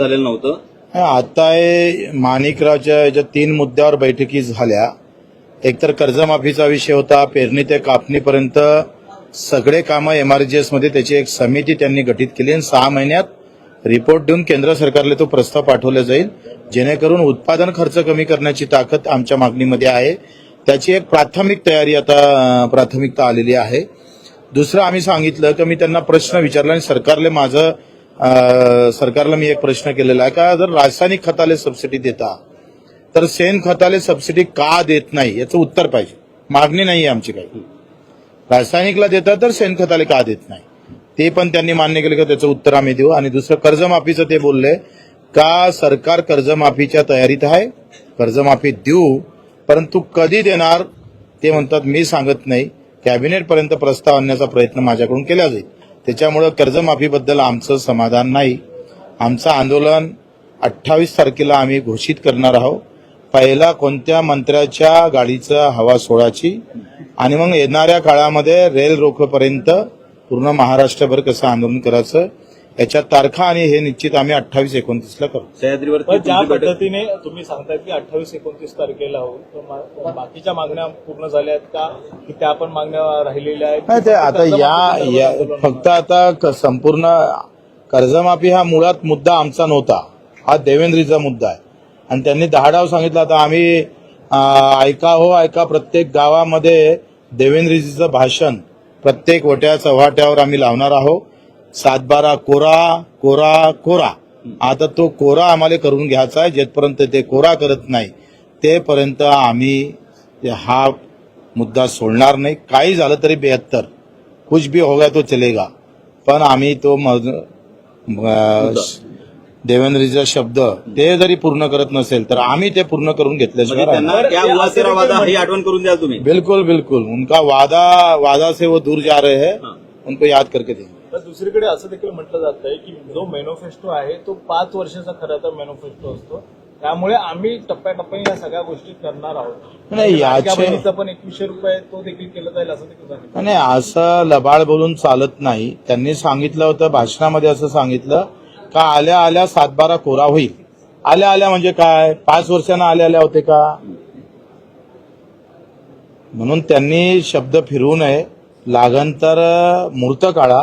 झालेलं नव्हतं? आता माणिकरावच्या याच्या तीन मुद्द्यावर बैठकी झाल्या. एकतर कर्जमाफीचा विषय होता पेरणी ते कापणीपर्यंत सगळे कामं एमआरजीएसमध्ये त्याची एक समिती त्यांनी गठीत केली आणि सहा महिन्यात रिपोर्ट देऊन केंद्र सरकारला तो प्रस्ताव पाठवला जाईल. जेणेकरून उत्पादन खर्च कमी करण्याची ताकद आमच्या मागणीमध्ये आहे. त्याची एक प्राथमिक तयारी आता प्राथमिकता आलेली आहे. दुसरं आम्ही सांगितलं की मी त्यांना प्रश्न विचारला आणि सरकारला माझं सरकारला मी एक प्रश्न केलेला आहे का जर रासायनिक खताले सबसिडी देता तर शेण खताले सबसिडी का देत नाही याचं उत्तर पाहिजे. मागणी नाही आहे आमची काही. रासायनिकला देता तर शेणखताले का देत नाही? ते पण त्यांनी मान्य केलं का त्याचं उत्तर आम्ही देऊ. आणि दुसरं कर्जमाफीचं ते बोलले का सरकार कर्जमाफीच्या तयारीत आहे? कर्जमाफी देऊ परंतु कधी देणार? ते म्हणतात मी सांगत नाही. कॅबिनेट पर्यंत प्रस्ताव आणण्याचा प्रयत्न माझ्याकडून केला जाईल. त्याच्यामुळं कर्जमाफीबद्दल आमचं समाधान नाही. आमचं आंदोलन अठ्ठावीस तारखेला आम्ही घोषित करणार आहोत. पहिला कोणत्या मंत्र्याच्या गाडीचा हवा सोडाची आणि मग येणाऱ्या काळामध्ये रेल रोखपर्यंत पूर्ण महाराष्ट्रभर कसं आंदोलन करायचं? याच्या तारखा आणि हे निश्चित आम्ही अठ्ठावीस एकोणतीसला करू. सह्याद्रीवरती पण ज्या पद्धतीने तुम्ही सांगताय की अठ्ठावीस एकोणतीस तारखेला तर मा- बाकीच्या मागण्या पूर्ण झाल्या आहेत का? की त्या पण मागण्या राहिलेल्या आहेत? नाही ते आता या या फक्त आता क- संपूर्ण कर्जमाफी हा मुळात मुद्दा आमचा नव्हता. हा देवेंद्रीचा मुद्दा आहे. आणि त्यांनी दहा डाव सांगितलं आता आम्ही अं, ऐका हो ऐका प्रत्येक गावामध्ये देवेंद्रजीचं भाषण प्रत्येक वट्या चव्हाट्यावर आम्ही लावणार आहोत. सातबारा कोरा कोरा कोरा. आता तो कोरा आम्हाला करून घ्यायचा आहे जेथपर्यंत ते कोरा करत नाही तेपर्यंत आम्ही हा मुद्दा सोडणार नाही. काही झालं तरी बेहत्तर. कुछ भी होगा तो चलेगा. पण आम्ही तो देवेंद्रजीचा शब्द ते जरी पूर्ण करत नसेल तर आम्ही ते पूर्ण करून म्हणजे घेतल्याशिवाय ही आठवण करून तुम्ही. बिल्कुल बिल्कुल. उनका वादा वादा से वो दूर जा रहे हैं. हाँ. उनको याद करके देंगे तर दुसरीकडे असं देखील म्हटलं जात आहे की जो मॅनिफेस्टो आहे तो पाच वर्षाचा खरं तर मॅनिफेस्टो असतो. त्यामुळे आम्ही टप्प्याटप्प्याने या सगळ्या गोष्टी करणार आहोत. नाही, पण एकवीसशे रुपये तो देखील केला जाईल असं देखील नाही असं लबाड बोलून चालत नाही. त्यांनी सांगितलं होतं भाषणामध्ये असं सांगितलं का आल्या आल्या सातबारा कोरा होईल. आल्या आल्या म्हणजे काय? पाच वर्षांना आल्या आल्या होते का? म्हणून त्यांनी शब्द फिरवू नये. लागन तर मूर्त काढा.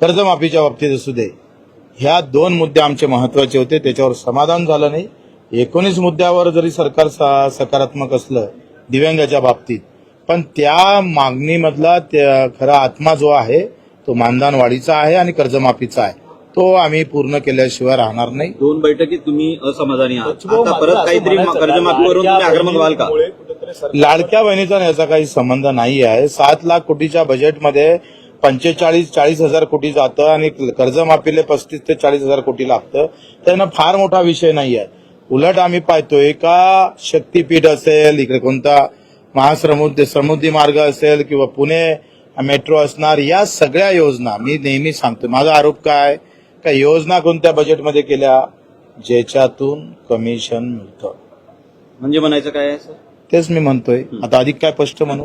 कर्जमाफीच्या बाबतीत असू दे. ह्या दोन मुद्दे आमचे महत्त्वाचे होते. त्याच्यावर समाधान झालं नाही. एकोणीस मुद्द्यावर जरी सरकार सकारात्मक असलं दिव्यांगाच्या बाबतीत पण त्या मागणीमधला खरा आत्मा जो आहे तो मानधन वाढीचा आहे आणि कर्जमाफीचा आहे. तो आम्ही पूर्ण केल्याशिवाय राहणार नाही. दोन बैठकीत तुम्ही असमाधानी आहात. मात्र परत काहीतरी कर्जमाफीवरून आक्रमक व्हाल का? लाडक्या बहिणीचा याचा काही संबंध नाही आहे. सात लाख कोटीच्या बजेटमध्ये पंचेचाळीस चाळीस हजार कोटी जातं आणि कर्जमाफीले पस्तीस ते चाळीस हजार कोटी लागतं. त्यांना फार मोठा विषय नाही आहे उलट आम्ही पाहतोय का शक्तीपीठ असेल इकडे कोणता महासमुद्र समुद्री मार्ग असेल किंवा पुणे मेट्रो असणार या सगळ्या योजना मी नेहमी सांगतो माझा आरोप काय? का योजना कोणत्या बजेटमध्ये केल्या? ज्याच्यातून कमिशन मिळतं. म्हणजे म्हणायचं काय आहे सर? तेच मी म्हणतोय. आता अधिक काय स्पष्ट म्हणू?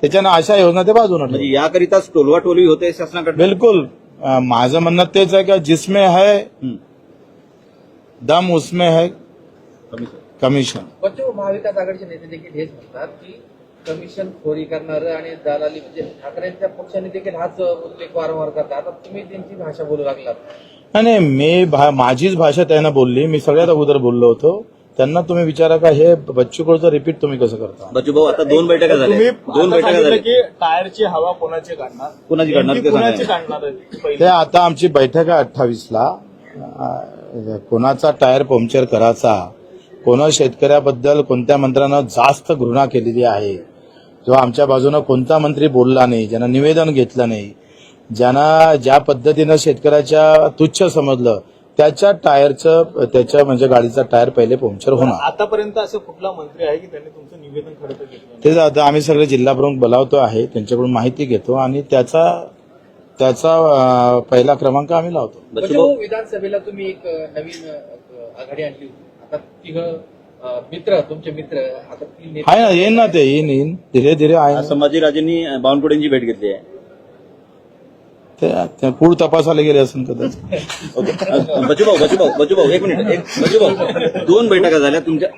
त्याच्यानं अशा योजना ते बाजूने. म्हणजे याकरिताच टोलवा टोलवी होते शासनाकडे बिल्कुल. अ, माझं म्हणणं तेच आहे का जिसमें है दम उसमें है कमिशन. कमिशन. पश्चिम महाविकास आघाडीचे नेते देखील हेच म्हणतात की कमिशन खोरी करणारं आणि दलाली म्हणजे ठाकरेंच्या पक्षाने देखील हाच उल्लेख वारंवार करतात. आता तुम्ही त्यांची भाषा बोलू लागलात. नाही नाही मी भा- माझीच भाषा त्यांना बोलली. मी सगळ्यात अगोदर बोललो होतो. त्यांना तुम्ही विचारा का हे बच्चू कडूचं रिपीट तुम्ही कसं करता? बच्चू भाऊ आता दोन बैठका झाल्या. तुम्ही दोन बैठका झाल्या. की टायरची हवा कोणाची काढणार? कोणाची काढणार ते सांगा. कोणाची काढणार आहे? ते आता आमची बैठक आहे अठ्ठावीसला. कोणाचा टायर पंक्चर करायचा? कोणा शेतकऱ्याबद्दल कोणत्या मंत्र्यानं जास्त घृणा केलेली आहे? जो आमच्या बाजूनं कोणता मंत्री बोलला नाही ज्यानं निवेदन घेतलं नाही ज्यांना ज्या पद्धतीनं शेतकऱ्याच्या तुच्छ समजलं त्याच्या टायरचं त्याच्या म्हणजे गाडीचा टायर पहिले पंक्चर होणार. आतापर्यंत असं कुठला मंत्री आहे की त्यांनी तुमचं निवेदन खरं तर घेतलं? नाही? तेच आता आम्ही सगळे जिल्हा प्रमुख बोलावतो आहे त्यांच्याकडून माहिती घेतो आणि त्याचा त्याचा पहिला क्रमांक आम्ही लावतो. म्हणजे भाऊ विधानसभेला तुम्ही एक नवीन आघाडी आणली होती. आता तिघ मित्र तुमचे मित्र आता ती आहे ना येईन ना ते येईन येईन. धीरे धीरे आहे. संभाजीराजेंनी बावनकुळेंची भेट घेतली आहे. ते ते पूळ तपासायला गेले असेल कदाचित. ओके. अ, बच्चू भाऊ बच्चू भाऊ बच्चू भाऊ एक मिनिट एक बच्चू भाऊ दोन बैठका झाल्या तुमच्या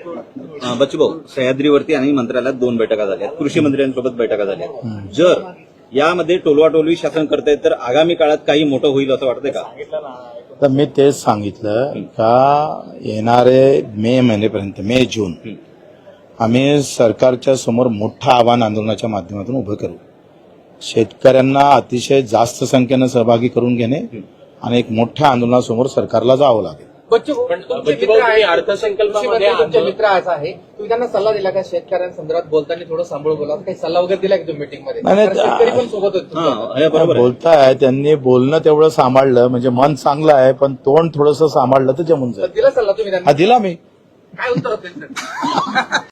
अ, बच्चू भाऊ सह्याद्रीवरती आणि मंत्रालयात दोन बैठका झाल्या. कृषी मंत्र्यांसोबत बैठका झाल्या. जर यामध्ये टोलवाटोलवी शासन करतायत तर आगामी काळात काही मोठं होईल असं वाटतंय का? तर मी तेच सांगितलं का येणारे मे महिन्यापर्यंत मे जून आम्ही सरकारच्या समोर मोठं आव्हान आंदोलनाच्या माध्यमातून उभं करू. शेतकऱ्यांना अतिशय जास्त संख्येनं सहभागी करून घेणे आणि एक मोठ्या आंदोलनासमोर सरकारला जावं लागेल. मित्र असं आहे. तुम्ही त्यांना सल्ला दिला का शेतकऱ्यांसंदर्भात? बोलताना थोडं सांभाळून बोला. काही सल्ला वगैरे दिला की तुम्ही मीटिंगमध्ये नाही, नाही, कारण शेतकरी पण सोबत होते. तुमच्या. बरोबर आहे. बोलताय त्यांनी बोलणं तेवढं सांभाळलं. म्हणजे मन चांगलं आहे पण तोंड थोडंसं सांभाळलं तर जमून जाईल. दिला सल्ला तुम्ही त्यांना? हा दिला मी. काय उत्तर?